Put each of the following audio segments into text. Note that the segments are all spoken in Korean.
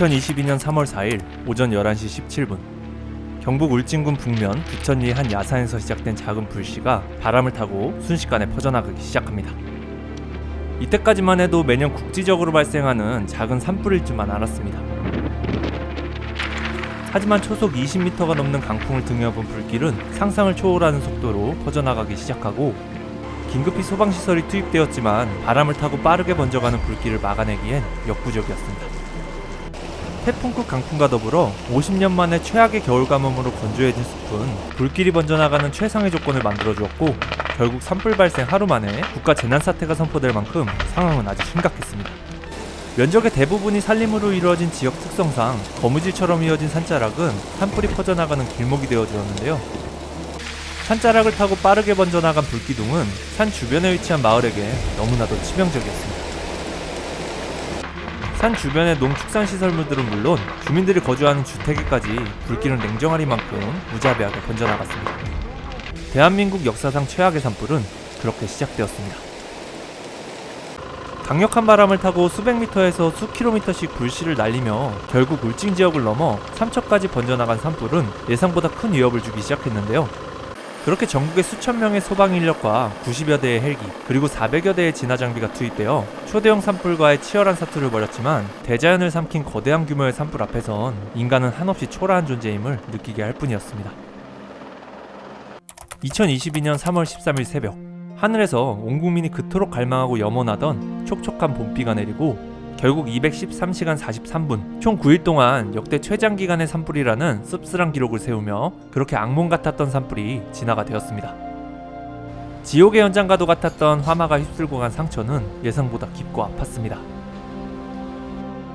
2022년 3월 4일 오전 11시 17분 경북 울진군 북면 부천리의 한 야산에서 시작된 작은 불씨가 바람을 타고 순식간에 퍼져나가기 시작합니다. 이때까지만 해도 매년 국지적으로 발생하는 작은 산불일 줄만 알았습니다. 하지만 초속 20m가 넘는 강풍을 등에 업은 불길은 상상을 초월하는 속도로 퍼져나가기 시작하고 긴급히 소방시설이 투입되었지만 바람을 타고 빠르게 번져가는 불길을 막아내기엔 역부족이었습니다. 태풍급 강풍과 더불어 50년 만에 최악의 겨울 가뭄으로 건조해진 숲은 불길이 번져나가는 최상의 조건을 만들어주었고 결국 산불 발생 하루 만에 국가 재난 사태가 선포될 만큼 상황은 아주 심각했습니다. 면적의 대부분이 산림으로 이루어진 지역 특성상 거무줄처럼 이어진 산자락은 산불이 퍼져나가는 길목이 되어 주었는데요. 산자락을 타고 빠르게 번져나간 불기둥은 산 주변에 위치한 마을에게 너무나도 치명적이었습니다. 산 주변의 농축산시설물들은 물론 주민들이 거주하는 주택에까지 불길은 냉정하리만큼 무자비하게 번져나갔습니다. 대한민국 역사상 최악의 산불은 그렇게 시작되었습니다. 강력한 바람을 타고 수백 미터에서 수 킬로미터씩 불씨를 날리며 결국 울진 지역을 넘어 삼척까지 번져나간 산불은 예상보다 큰 위협을 주기 시작했는데요. 그렇게 전국의 수천 명의 소방 인력과 90여 대의 헬기 그리고 400여 대의 진화 장비가 투입되어 초대형 산불과의 치열한 사투를 벌였지만 대자연을 삼킨 거대한 규모의 산불 앞에선 인간은 한없이 초라한 존재임을 느끼게 할 뿐이었습니다. 2022년 3월 13일 새벽 하늘에서 온 국민이 그토록 갈망하고 염원하던 촉촉한 봄비가 내리고 결국 213시간 43분 총 9일 동안 역대 최장 기간의 산불이라는 씁쓸한 기록을 세우며 그렇게 악몽 같았던 산불이 진화가 되었습니다. 지옥의 연장과도 같았던 화마가 휩쓸고 간 상처는 예상보다 깊고 아팠습니다.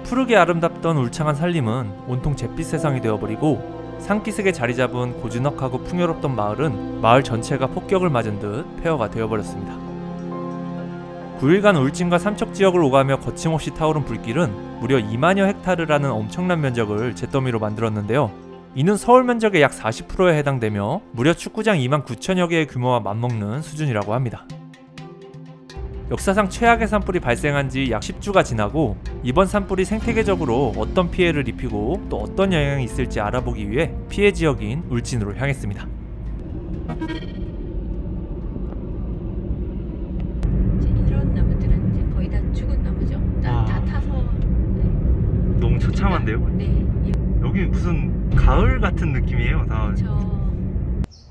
푸르게 아름답던 울창한 산림은 온통 잿빛 세상이 되어버리고 산기슭에 자리 잡은 고즈넉하고 풍요롭던 마을은 마을 전체가 폭격을 맞은 듯 폐허가 되어버렸습니다. 9일간 울진과 삼척 지역을 오가며 거침없이 타오른 불길은 무려 2만여 헥타르라는 엄청난 면적을 잿더미로 만들었는데요. 이는 서울 면적의 약 40%에 해당되며 무려 축구장 2만 9천여 개의 규모와 맞먹는 수준이라고 합니다. 역사상 최악의 산불이 발생한 지 약 10주가 지나고 이번 산불이 생태계적으로 어떤 피해를 입히고 또 어떤 영향이 있을지 알아보기 위해 피해 지역인 울진으로 향했습니다. 이제 이런 나무들은 이제 거의 다 죽은 나무죠. 다, 아. 다 타서 너무 처참한데요? 네, 여기 무슨 가을 같은 느낌이에요. 다.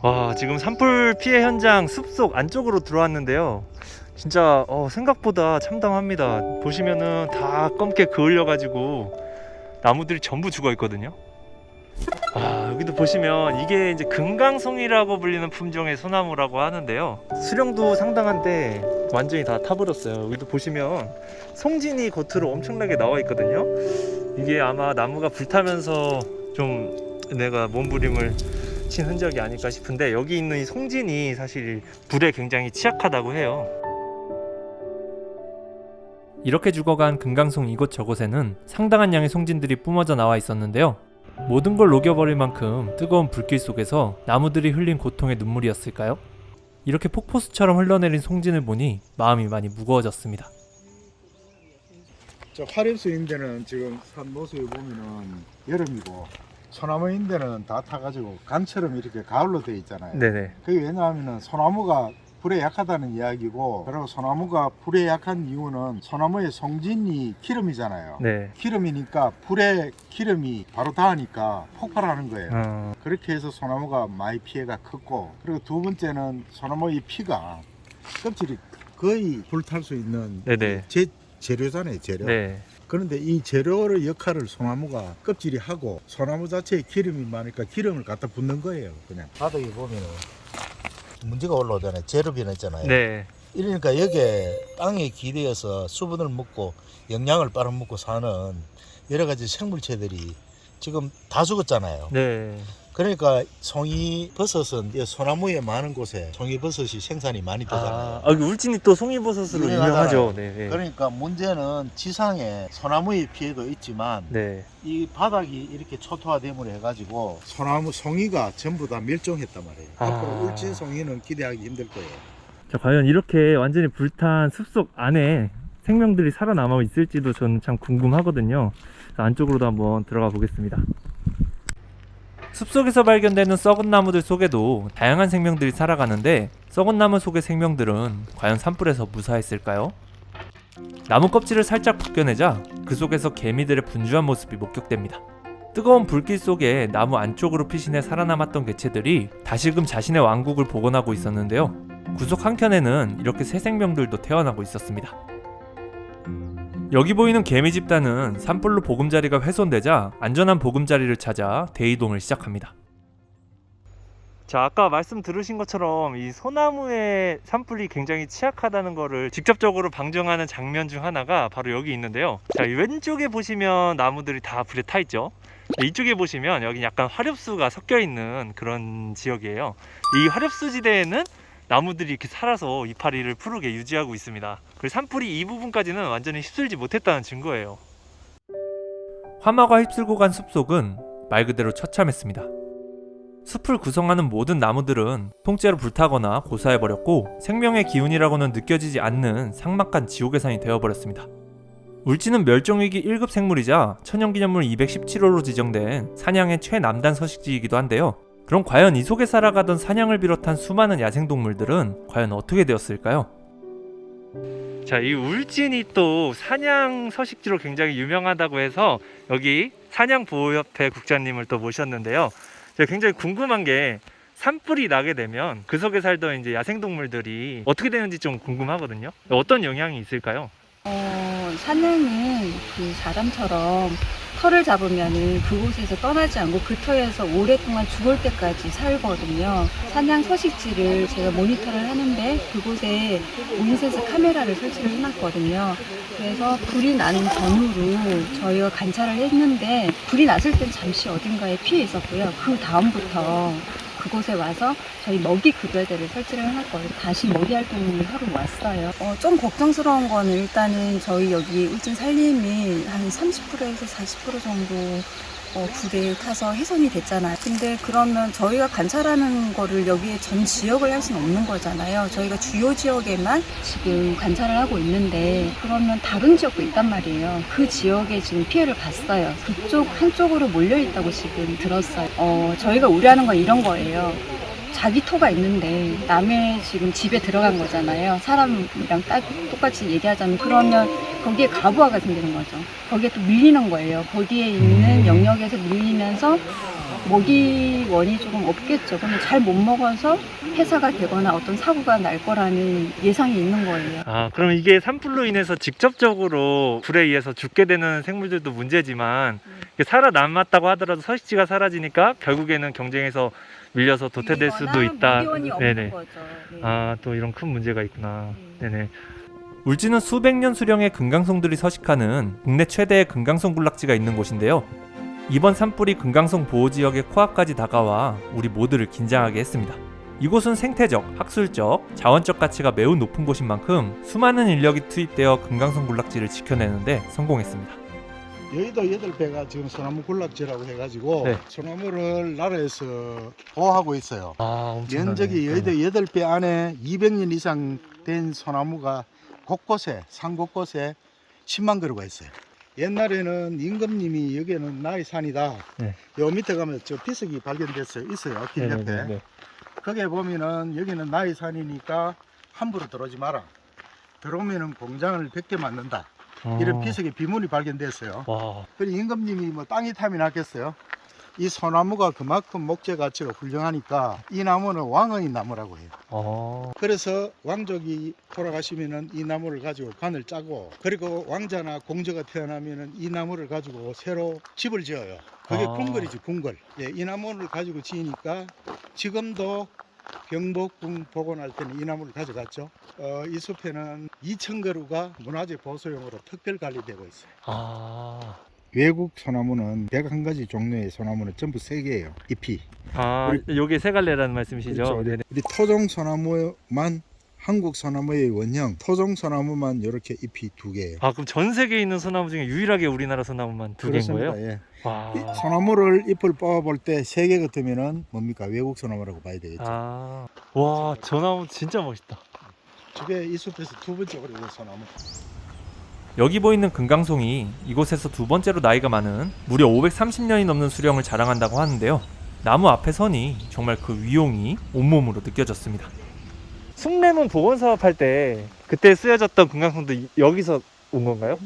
저와 지금 산불 피해 현장 숲속 안쪽으로 들어왔는데요. 진짜 어, 생각보다 참담합니다. 보시면은 다 검게 그을려 가지고 나무들이 전부 죽어 있거든요. 아 여기도 보시면 이게 이제 금강송이라고 불리는 품종의 소나무라고 하는데요. 수령도 상당한데 완전히 다 타버렸어요. 여기도 보시면 송진이 겉으로 엄청나게 나와 있거든요. 이게 아마 나무가 불타면서 좀 내가 몸부림을 친 흔적이 아닐까 싶은데 여기 있는 이 송진이 사실 불에 굉장히 취약하다고 해요. 이렇게 죽어간 금강송 이곳저곳에는 상당한 양의 송진들이 뿜어져 나와 있었는데요. 모든 걸 녹여버릴 만큼 뜨거운 불길 속에서 나무들이 흘린 고통의 눈물이었을까요? 이렇게 폭포수처럼 흘러내린 송진을 보니 마음이 많이 무거워졌습니다. 저 화렵수 인대는 지금 산 모습을 보면은 여름이고 소나무 인대는 다 타가지고 간처럼 이렇게 가을로 돼 있잖아요. 네네. 그게 왜냐하면은 소나무가 불에 약하다는 이야기고 그리고 소나무가 불에 약한 이유는 소나무의 송진이 기름이잖아요. 네. 기름이니까 불에 기름이 바로 닿으니까 폭발하는 거예요. 어, 그렇게 해서 소나무가 많이 피해가 컸고 그리고 두 번째는 소나무의 피가 껍질이 거의 불탈 수 있는 네네. 재, 재료잖아요 재료 네. 그런데 이 재료의 역할을 소나무가 껍질이 하고 소나무 자체에 기름이 많으니까 기름을 갖다 붓는 거예요 그냥 바닥에 보면은 문제가 올라오잖아요 재료변 있잖아요 네. 이러니까 여기에 땅에 기대어서 수분을 먹고 영양을 빨아먹고 사는 여러 가지 생물체들이 지금 다 죽었잖아요 네. 그러니까 송이 버섯은 이 소나무에 많은 곳에 송이 버섯이 생산이 많이 되잖아요. 아, 아, 그 울진이 또 송이버섯으로 유명하잖아요. 유명하죠. 네. 네. 그러니까 문제는 지상에 소나무의 피해도 있지만 네. 이 바닥이 이렇게 초토화됨으로 해가지고 소나무 송이가 전부 다 멸종했단 말이에요. 아. 앞으로 울진 송이는 기대하기 힘들 거예요. 자, 과연 이렇게 완전히 불탄 숲속 안에 생명들이 살아남아 있을지도 저는 참 궁금하거든요. 안쪽으로도 한번 들어가 보겠습니다. 숲속에서 발견되는 썩은 나무들 속에도 다양한 생명들이 살아가는데 썩은 나무 속의 생명들은 과연 산불에서 무사했을까요? 나무 껍질을 살짝 벗겨내자 그 속에서 개미들의 분주한 모습이 목격됩니다. 뜨거운 불길 속에 나무 안쪽으로 피신해 살아남았던 개체들이 다시금 자신의 왕국을 복원하고 있었는데요. 구석 한켠에는 이렇게 새 생명들도 태어나고 있었습니다. 여기 보이는 개미 집단은 산불로 보금자리가 훼손되자 안전한 보금자리를 찾아 대이동을 시작합니다. 자, 아까 말씀 들으신 것처럼 이 소나무의 산불이 굉장히 취약하다는 것을 직접적으로 방증하는 장면 중 하나가 바로 여기 있는데요. 자, 이 왼쪽에 보시면 나무들이 다 불에 타 있죠. 네, 이쪽에 보시면 여기 약간 화렵수가 섞여 있는 그런 지역이에요. 이 화렵수 지대에는 나무들이 이렇게 살아서 이파리를 푸르게 유지하고 있습니다. 그리고 산불이 이 부분까지는 완전히 휩쓸지 못했다는 증거예요. 화마가 휩쓸고 간 숲속은 말 그대로 처참했습니다. 숲을 구성하는 모든 나무들은 통째로 불타거나 고사해버렸고 생명의 기운이라고는 느껴지지 않는 삭막한 지옥의 산이 되어버렸습니다. 울지는 멸종위기 1급 생물이자 천연기념물 217호로 지정된 사냥의 최남단 서식지이기도 한데요. 그럼 과연 이 속에 살아가던 사냥을 비롯한 수많은 야생동물들은 과연 어떻게 되었을까요? 자, 이 울진이 또 사냥 서식지로 굉장히 유명하다고 해서 여기 사냥보호협회 국장님을 또 모셨는데요. 제가 굉장히 궁금한 게 산불이 나게 되면 그 속에 살던 이제 야생동물들이 어떻게 되는지 좀 궁금하거든요. 어떤 영향이 있을까요? 어, 사냥은 그 사람처럼 털을 잡으면은 그곳에서 떠나지 않고 그 터에서 오랫동안 죽을 때까지 살거든요. 사냥 서식지를 제가 모니터를 하는데 그곳에 인센스 카메라를 설치를 해놨거든요. 그래서 불이 나는 전후로 저희가 관찰을 했는데 불이 났을 땐 잠시 어딘가에 피해 있었고요. 그 다음부터 그곳에 와서 저희 먹이 급여대를 설치를 해놨거든요. 다시 먹이 활동을 하러 왔어요. 어, 좀 걱정스러운 거는 일단은 저희 여기 울진 산림이 한 30%에서 40% 정도 어, 불에 타서 훼손이 됐잖아요. 근데 그러면 저희가 관찰하는 거를 여기에 전 지역을 할 수는 없는 거잖아요. 저희가 주요 지역에만 지금 관찰을 하고 있는데 그러면 다른 지역도 있단 말이에요. 그 지역에 지금 피해를 봤어요. 그쪽 한쪽으로 몰려 있다고 지금 들었어요. 어, 저희가 우려하는 건 이런 거예요. 자기 토가 있는데 남의 지금 집에 들어간 거잖아요. 사람이랑 딱 똑같이 얘기하자면 그러면 거기에 가부화가 생기는 거죠. 거기에 또 밀리는 거예요. 거기에 있는 영역에서 밀리면서 먹이원이 조금 없겠죠. 그러면 잘 못 먹어서 폐사가 되거나 어떤 사고가 날 거라는 예상이 있는 거예요. 아, 그럼 이게 산불로 인해서 직접적으로 불에 의해서 죽게 되는 생물들도 문제지만 이게 살아남았다고 하더라도 서식지가 사라지니까 결국에는 경쟁에서 밀려서 도태될 수도 있다. 네네. 네. 아, 또 이런 큰 문제가 있구나. 네. 네네. 울진은 수백 년 수령의 금강송들이 서식하는 국내 최대의 금강송 군락지가 있는 곳인데요. 이번 산불이 금강송 보호 지역의 코앞까지 다가와 우리 모두를 긴장하게 했습니다. 이곳은 생태적, 학술적, 자원적 가치가 매우 높은 곳인 만큼 수많은 인력이 투입되어 금강송 군락지를 지켜내는데 성공했습니다. 여의도 여덟 배가 지금 소나무 군락지라고 해가지고 네. 소나무를 나라에서 보호하고 있어요. 아, 면적이 여의도 여덟 배 안에 200년 이상 된 소나무가 곳곳에 산 곳곳에 10만 그루가 있어요. 옛날에는 임금님이 여기는 나의 산이다. 네. 요 밑에 가면 저 비석이 발견됐어요. 있어요. 길 옆에. 네 네 네. 거기에 보면은 여기는 나의 산이니까 함부로 들어오지 마라. 들어오면은 공장을 100개 만든다. 이런 비석의 비문이 발견됐어요. 와, 그리고 임금님이 뭐 땅이 탐이 났겠어요. 이 소나무가 그만큼 목재 가치가 훌륭하니까 이 나무는 왕의 나무라고 해요. 어, 그래서 왕족이 돌아가시면은 이 나무를 가지고 관을 짜고 그리고 왕자나 공주가 태어나면은 이 나무를 가지고 새로 집을 지어요. 그게 아. 궁궐이지 궁궐. 예, 이 나무를 가지고 지으니까 지금도 경복궁 복원할 때는 이 나무를 가져갔죠. 어, 이 숲에는 2천 그루가 문화재 보수용으로 특별 관리되고 있어요. 아, 외국 소나무는 101가지 종류의 소나무는 전부 세 개예요. 잎이. 아, 요게 세 갈래라는 말씀이시죠? 그렇죠. 네네. 우리 토종 소나무만 한국 소나무의 원형 토종 소나무만 이렇게 잎이 두 개예요. 아, 그럼 전 세계에 있는 소나무 중에 유일하게 우리나라 소나무만 두 개인 거예요? 예. 와. 이 소나무를 잎을 뽑아볼 때 세 개 같으면은 뭡니까 외국 소나무라고 봐야 되겠죠. 아, 와, 저 나무 진짜 멋있다. 저게 이 숲에서 두 번째 오래된 소나무. 여기 보이는 금강송이 이곳에서 두 번째로 나이가 많은 무려 530년이 넘는 수령을 자랑한다고 하는데요. 나무 앞에 선이 정말 그 위용이 온몸으로 느껴졌습니다. 숭례문 복원 사업할 때 그때 쓰여졌던 금강송도 여기서 온 건가요?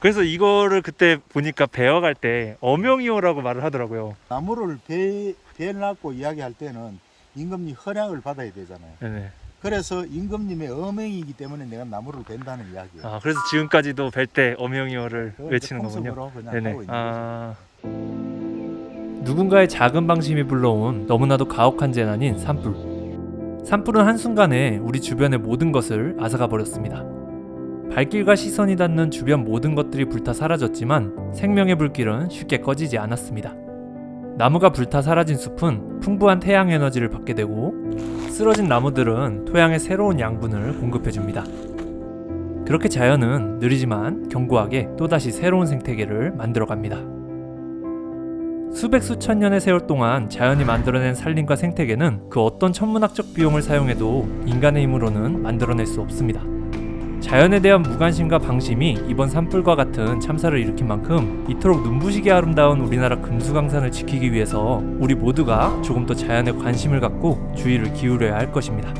그래서 이거를 그때 보니까 배워갈 때 엄영이호라고 말을 하더라고요. 나무를 배, 배를 놨고 이야기할 때는 임금님 허락을 받아야 되잖아요. 네네. 그래서 임금님의 어명이기 때문에 내가 나무를 벤다는 이야기예요. 아 그래서 지금까지도 뵐때 엄영이호를 그걸 외치는 거군요. 그냥. 하고 있는 아 누군가의 작은 방심이 불러온 너무나도 가혹한 재난인 산불. 산불은 한순간에 우리 주변의 모든 것을 앗아가 버렸습니다. 발길과 시선이 닿는 주변 모든 것들이 불타 사라졌지만 생명의 불길은 쉽게 꺼지지 않았습니다. 나무가 불타 사라진 숲은 풍부한 태양 에너지를 받게 되고 쓰러진 나무들은 토양에 새로운 양분을 공급해 줍니다. 그렇게 자연은 느리지만 견고하게 또다시 새로운 생태계를 만들어 갑니다. 수백 수천 년의 세월 동안 자연이 만들어낸 산림과 생태계는 그 어떤 천문학적 비용을 사용해도 인간의 힘으로는 만들어낼 수 없습니다. 자연에 대한 무관심과 방심이 이번 산불과 같은 참사를 일으킨 만큼 이토록 눈부시게 아름다운 우리나라 금수강산을 지키기 위해서 우리 모두가 조금 더 자연에 관심을 갖고 주의를 기울여야 할 것입니다.